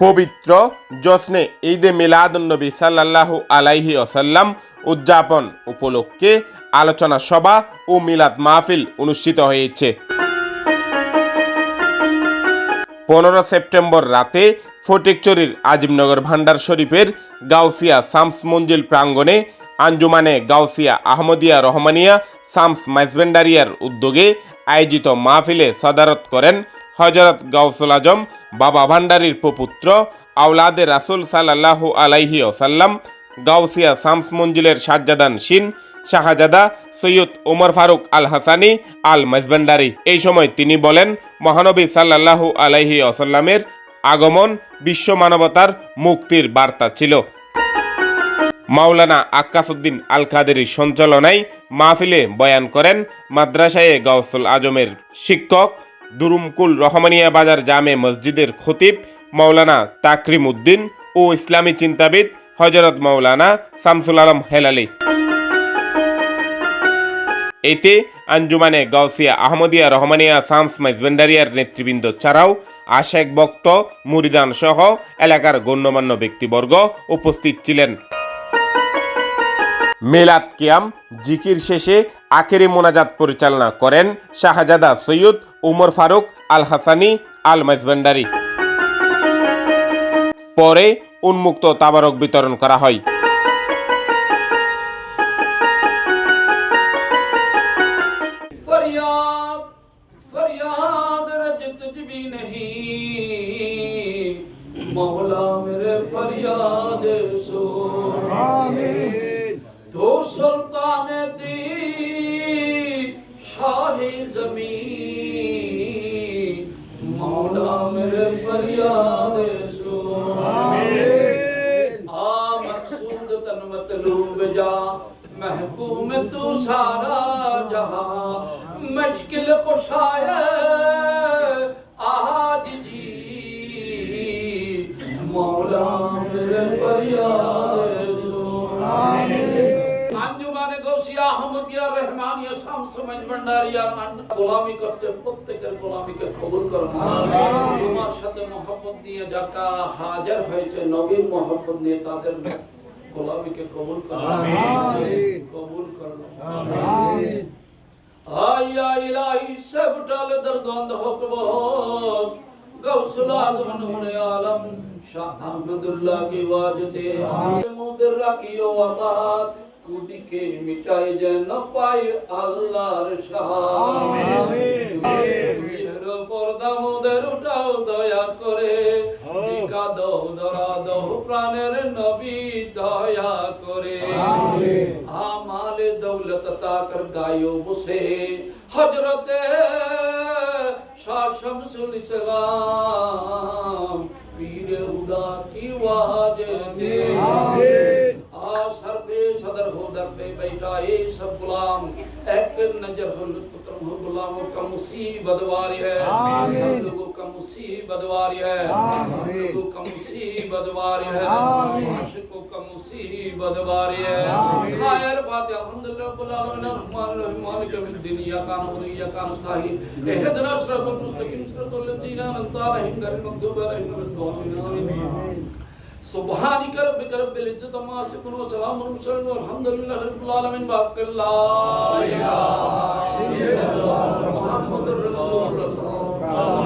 পবিত্র জশ্নে ঈদে মিলাদুন্নবী সাল্লাল্লাহু আলাইহি ওসাল্লাম উদযাপন উপলক্ষে আলোচনা সভা ও মিলাদ মাহফিল অনুষ্ঠিত হয়েছে। পনেরো সেপ্টেম্বর রাতে ফটিকচুরির আজিমনগর ভান্ডার শরীফের গাউসিয়া শামস মঞ্জিল প্রাঙ্গণে আঞ্জুমানে গাউসিয়া আহমদিয়া রহমানিয়া শামস মাইজবেন্ডারিয়ার উদ্যোগে আয়োজিত মাহফিলে সদারত করেন হজরত গাউসুল আজম, বাবা ভান্ডারীর প্রপুত্র আওলাদে রাসুল সাল্লাল্লাহু আলাইহি ওসাল্লাম গাউসিয়া শামস মঞ্জিলের সাজ্জাদান শিন, শাহজাদা সৈয়দ ওমর ফারুক আল হাসানি আল মাইজবেন্ডারি এই সময় তিনি বলেন, মহানবী সাল্লাল্লাহু আলাইহি ওসাল্লামের আগমন বিশ্ব মানবতার মুক্তির বার্তা ছিল। মাওলানা আক্কাসুদ্দিন আল কাদেরির সঞ্চালনায় মাহফিলে বয়ান করেন মাদ্রাসায়ে গাউসুল আজমের শিক্ষক দুরুমকুল রহমানিয়া বাজার জামে মসজিদের খতিব মাওলানা তাকরিম উদ্দিন ও ইসলামী চিন্তাবিদ হজরত মৌলানা শামসুল আলম হেলালি। এতে আঞ্জুমানে গাউসিয়া আহমদিয়া রহমানিয়া শামস মাইজবেন্ডারিয়ার নেতৃবৃন্দ ছাড়াও আশেক বক্ত মুরিদান সহ এলাকার গণ্যমান্য ব্যক্তিবর্গ উপস্থিত ছিলেন। মেলাদ কিয়াম জিকির শেষে আখেরি মোনাজাত পরিচালনা করেন শাহজাদা সৈয়দ উমর ফারুক আল হাসানি আল মাইজভান্ডারি পরে উন্মুক্ত তাবারক বিতরণ করা হয়। میرے فریاد جا۔ محکوم تو سارا جہاں۔ مشکل خوش آیا جی۔ مولا میرے فریاد۔ আঞ্জুমানে গৌসিয়া আহমদিয়া রহমানিয়া শামস মজবন্ডারিয়া গোলামি করতে প্রত্যেকের গোলামিকে কবুল করুন তোমার সাথে মহব্বত নিয়ে যারা হাজার হয়েছে নবীর মহব্বত নিয়ে তাদের গোলামিকে কবুল করুন কবুল করুন আয়া ইলাহি সব টালে দর্দন্দ হকবত গৌসুল আজম নূরে আলম শাহ আহমদুল্লাহ কি ওয়াজতে মুদের রাখিও আবাদ কুদিকে মিটাই যেন পাই আল্লাহর সাহায্যের পর্দা মোদের উঠাও দয়া করে। টিকা দৌ দরা দৌ প্রাণের নবী দয়া করে। আমাল দৌলত তাকর গায়ো বসে হজরতে শাহ শামসুল ইসলাম। سب غلام ایک نجر الفکرم غلاموں کا مصیبت واری ہے۔ آمین۔ لوگوں کا مصیبت واری ہے۔ آمین۔ لوگوں کا مصیبت واری ہے۔ آمین۔ عاشقوں کا مصیبت واری ہے۔ آمین۔ خیر فاتحہ الحمدللہ رب العالمین الرحمن الرحیم مالک یوم الدین یا کان و یا کان استاہی اہدنا صراط المستقیم صراط الذین انعمت علیہم غیر المغضوب علیہم ولا الضالین۔ آمین۔ سبحانك ربك رب العزة عما يصفون وسلام على المرسلين والحمد لله رب العالمين بارك الله يا محمد رسول الله